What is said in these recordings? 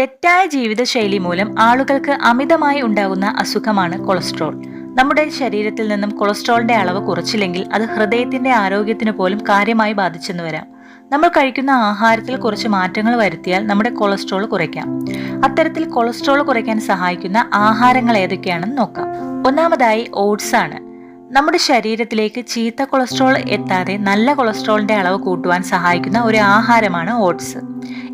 തെറ്റായ ജീവിതശൈലി മൂലം ആളുകൾക്ക് അമിതമായി ഉണ്ടാകുന്ന അസുഖമാണ് കൊളസ്ട്രോൾ. നമ്മുടെ ശരീരത്തിൽ നിന്നും കൊളസ്ട്രോളിന്റെ അളവ് കുറച്ചില്ലെങ്കിൽ അത് ഹൃദയത്തിന്റെ ആരോഗ്യത്തിന് പോലും കാര്യമായി ബാധിച്ചെന്ന് വരാം. നമ്മൾ കഴിക്കുന്ന ആഹാരത്തിൽ കുറച്ച് മാറ്റങ്ങൾ വരുത്തിയാൽ നമ്മുടെ കൊളസ്ട്രോൾ കുറയ്ക്കാം. അത്തരത്തിൽ കൊളസ്ട്രോൾ കുറയ്ക്കാൻ സഹായിക്കുന്ന ആഹാരങ്ങൾ ഏതൊക്കെയാണെന്ന് നോക്കാം. ഒന്നാമതായി ഓട്സ് ആണ്. നമ്മുടെ ശരീരത്തിലേക്ക് ചീത്ത കൊളസ്ട്രോൾ എത്താതെ നല്ല കൊളസ്ട്രോളിന്റെ അളവ് കൂട്ടുവാൻ സഹായിക്കുന്ന ഒരു ആഹാരമാണ് ഓട്സ്.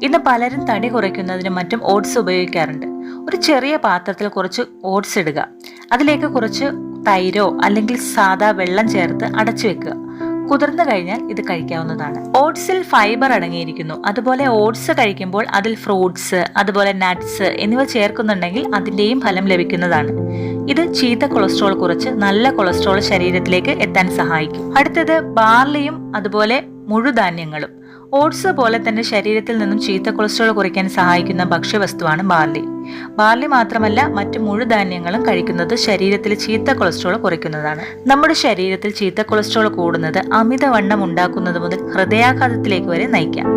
ഇന്ന് പലരും തടി കുറയ്ക്കുന്നതിനും മറ്റും ഓട്സ് ഉപയോഗിക്കാറുണ്ട്. ഒരു ചെറിയ പാത്രത്തിൽ കുറച്ച് ഓട്സ് ഇടുക. അതിലേക്ക് കുറച്ച് തൈരോ അല്ലെങ്കിൽ സാദാ വെള്ളം ചേർത്ത് അടച്ചു വെക്കുക. കുതിർന്നു കഴിഞ്ഞാൽ ഇത് കഴിക്കാവുന്നതാണ്. ഓട്സിൽ ഫൈബർ അടങ്ങിയിരിക്കുന്നു. അതുപോലെ ഓട്സ് കഴിക്കുമ്പോൾ അതിൽ ഫ്രൂട്ട്സ് അതുപോലെ നട്ട്സ് എന്നിവ ചേർക്കുന്നുണ്ടെങ്കിൽ അതിന്റെയും ഫലം ലഭിക്കുന്നതാണ്. ഇത് ചീത്ത കൊളസ്ട്രോൾ കുറച്ച് നല്ല കൊളസ്ട്രോൾ ശരീരത്തിലേക്ക് എത്താൻ സഹായിക്കും. അടുത്തത് ബാർലിയും അതുപോലെ മുഴുധാന്യങ്ങളും. ഓട്സ് പോലെ തന്നെ ശരീരത്തിൽ നിന്നും ചീത്ത കൊളസ്ട്രോൾ കുറയ്ക്കാൻ സഹായിക്കുന്ന ഭക്ഷ്യവസ്തുവാണ് ബാർലി. ബാർലി മാത്രമല്ല മറ്റ് മുഴുധാന്യങ്ങളും കഴിക്കുന്നത് ശരീരത്തിൽ ചീത്ത കൊളസ്ട്രോൾ കുറയ്ക്കുന്നതാണ്. നമ്മുടെ ശരീരത്തിൽ ചീത്ത കൊളസ്ട്രോൾ കൂടുന്നത് അമിതവണ്ണം ഉണ്ടാക്കുന്നത് മുതൽ ഹൃദയാഘാതത്തിലേക്ക് വരെ നയിക്കാം.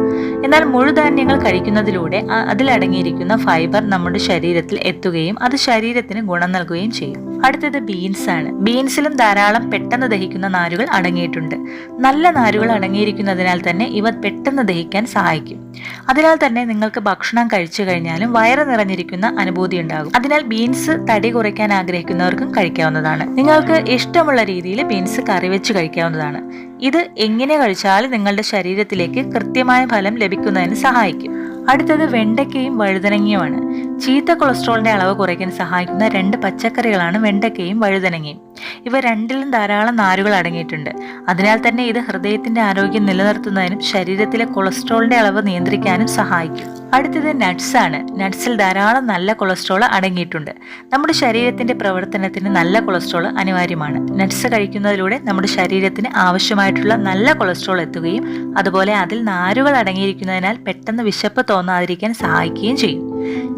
എന്നാൽ മുഴുധാന്യങ്ങൾ കഴിക്കുന്നതിലൂടെ അതിലടങ്ങിയിരിക്കുന്ന ഫൈബർ നമ്മുടെ ശരീരത്തിൽ എത്തുകയും അത് ശരീരത്തിന് ഗുണം നൽകുകയും ചെയ്യും. അടുത്തത് ബീൻസ് ആണ്. ബീൻസിലും ധാരാളം പെട്ടെന്ന് ദഹിക്കുന്ന നാരുകൾ അടങ്ങിയിട്ടുണ്ട്. നല്ല നാരുകൾ അടങ്ങിയിരിക്കുന്നതിനാൽ തന്നെ ഇവ പെട്ടെന്ന് ദഹിക്കാൻ സഹായിക്കും. അതിനാൽ തന്നെ നിങ്ങൾക്ക് ഭക്ഷണം കഴിച്ചു കഴിഞ്ഞാലും വയറ് നിറഞ്ഞിരിക്കുന്ന അനുഭൂതി ഉണ്ടാകും. അതിനാൽ ബീൻസ് തടി കുറയ്ക്കാൻ ആഗ്രഹിക്കുന്നവർക്കും കഴിക്കാവുന്നതാണ്. നിങ്ങൾക്ക് ഇഷ്ടമുള്ള രീതിയിൽ ബീൻസ് കറി വെച്ച് കഴിക്കാവുന്നതാണ്. ഇത് എങ്ങനെ കഴിച്ചാൽ നിങ്ങളുടെ ശരീരത്തിലേക്ക് കൃത്യമായ ഫലം ലഭിക്കുന്നതിന് സഹായിക്കും. അടുത്തത് വെണ്ടയ്ക്കയും വഴുതനങ്ങയുമാണ്. ചീത്ത കൊളസ്ട്രോളിന്റെ അളവ് കുറയ്ക്കാൻ സഹായിക്കുന്ന രണ്ട് പച്ചക്കറികളാണ് വെണ്ടയ്ക്കയും വഴുതനങ്ങയും. ഇവ രണ്ടിലും ധാരാളം നാരുകൾ അടങ്ങിയിട്ടുണ്ട്. അതിനാൽ തന്നെ ഇത് ഹൃദയത്തിന്റെ ആരോഗ്യം നിലനിർത്തുന്നതിനും ശരീരത്തിലെ കൊളസ്ട്രോളിന്റെ അളവ് നിയന്ത്രിക്കാനും സഹായിക്കും. അടുത്തത് നട്ട്സ് ആണ്. നട്ട്സിൽ ധാരാളം നല്ല കൊളസ്ട്രോൾ അടങ്ങിയിട്ടുണ്ട്. നമ്മുടെ ശരീരത്തിന്റെ പ്രവർത്തനത്തിന് നല്ല കൊളസ്ട്രോൾ അനിവാര്യമാണ്. നട്ട്സ് കഴിക്കുന്നതിലൂടെ നമ്മുടെ ശരീരത്തിന് ആവശ്യമായിട്ടുള്ള നല്ല കൊളസ്ട്രോൾ എത്തുകയും അതുപോലെ അതിൽ നാരുകൾ അടങ്ങിയിരിക്കുന്നതിനാൽ പെട്ടെന്ന് വിശപ്പ് തോന്നാതിരിക്കാൻ സഹായിക്കുകയും ചെയ്യും.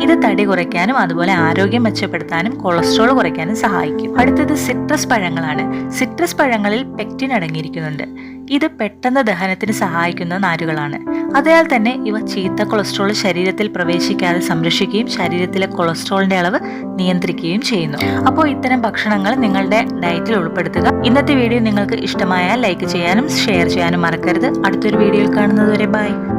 ഇത് തടി കുറയ്ക്കാനും അതുപോലെ ആരോഗ്യം മെച്ചപ്പെടുത്താനും കൊളസ്ട്രോൾ കുറയ്ക്കാനും സഹായിക്കും. അടുത്തത് സിട്രസ് പഴങ്ങളാണ്. സിട്രസ് പഴങ്ങളിൽ പെക്റ്റിൻ അടങ്ങിയിരിക്കുന്നുണ്ട്. ഇത് പെട്ടെന്ന് ദഹനത്തിന് സഹായിക്കുന്ന നാരുകളാണ്. അതിനാൽ തന്നെ ഇവ ചീത്ത കൊളസ്ട്രോൾ ശരീരത്തിൽ പ്രവേശിക്കാതെ സംരക്ഷിക്കുകയും ശരീരത്തിലെ കൊളസ്ട്രോളിന്റെ അളവ് നിയന്ത്രിക്കുകയും ചെയ്യുന്നു. അപ്പോൾ ഇത്തരം ഭക്ഷണങ്ങൾ നിങ്ങളുടെ ഡയറ്റിൽ ഉൾപ്പെടുത്തുക. ഇന്നത്തെ വീഡിയോ നിങ്ങൾക്ക് ഇഷ്ടമായാൽ ലൈക്ക് ചെയ്യാനും ഷെയർ ചെയ്യാനും മറക്കരുത്. അടുത്തൊരു വീഡിയോയിൽ കാണുന്നതുവരെ ബൈ.